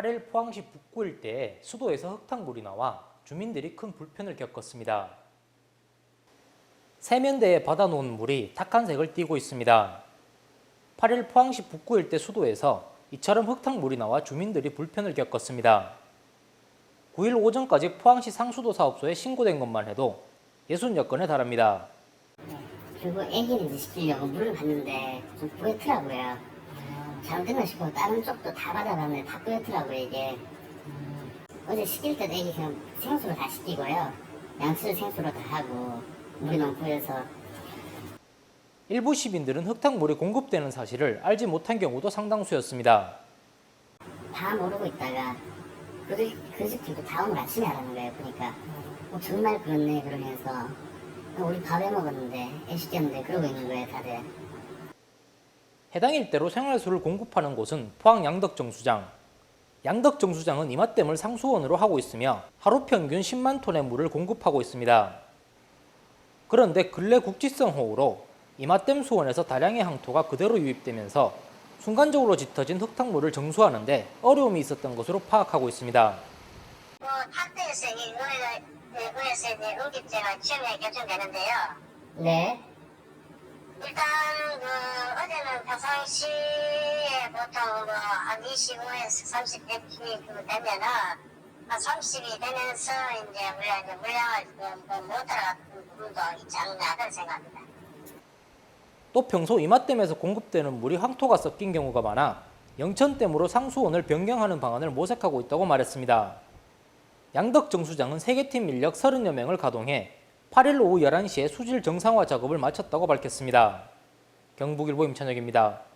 8일 포항시 북구 일대에 수도에서 흙탕물이 나와 주민들이 큰 불편을 겪었습니다. 세면대에 받아놓은 물이 탁한 색을 띠고 있습니다. 8일 포항시 북구 일대 수도에서 이처럼 흙탕물이 나와 주민들이 불편을 겪었습니다. 9일 오전까지 포항시 상수도 사업소에 신고된 것만 해도 60여 건에 달합니다. 그리고 애기를 시키려고 물을 받는데 좀 뿌옇더라고요. 잘못됐나 싶고 다른 쪽도 다 받아봤는데 다 뿌옇더라고요 이게. 어제 시킬 때도 애기 그냥 생수로 다 시키고요. 양수를 생수로 다 하고 물이 너무 뿌여서 일부 시민들은 흙탕물이 공급되는 사실을 알지 못한 경우도 상당수였습니다. 다 모르고 있다가 그들 그저께도 다음을 아침에 하라는 거예요 보니까 어, 정말 그렇네 그러면서 어, 우리 밥해 먹었는데 애 시켰는데 그러고 있는 거예요 다들. 해당 일대로 생활수를 공급하는 곳은 포항 양덕정수장. 양덕정수장은 이맛댐을 상수원으로 하고 있으며 하루 평균 10만 톤의 물을 공급하고 있습니다. 그런데 근래 국지성 호우로 이맛댐 수원에서 다량의 항토가 그대로 유입되면서 순간적으로 짙어진 흙탕물을 정수하는데 어려움이 있었던 것으로 파악하고 있습니다. 뭐 탁대에서 이 의회 의회에서 이제 응집제가 취업에 결정되는데요. 네. 5시에 보통 뭐한 25에서 30 댐핑이 되면은 한 30이 되면서 이제 우리가 이제 물량을 뭐못 따라가는 부분도 있지 않나 생각합니다. 또 평소 이마댐에서 공급되는 물이 황토가 섞인 경우가 많아 영천댐으로 상수원을 변경하는 방안을 모색하고 있다고 말했습니다. 양덕 정수장은 3개팀 인력 30여 명을 가동해 8일 오후 11시에 수질 정상화 작업을 마쳤다고 밝혔습니다. 경북일보 임찬혁입니다.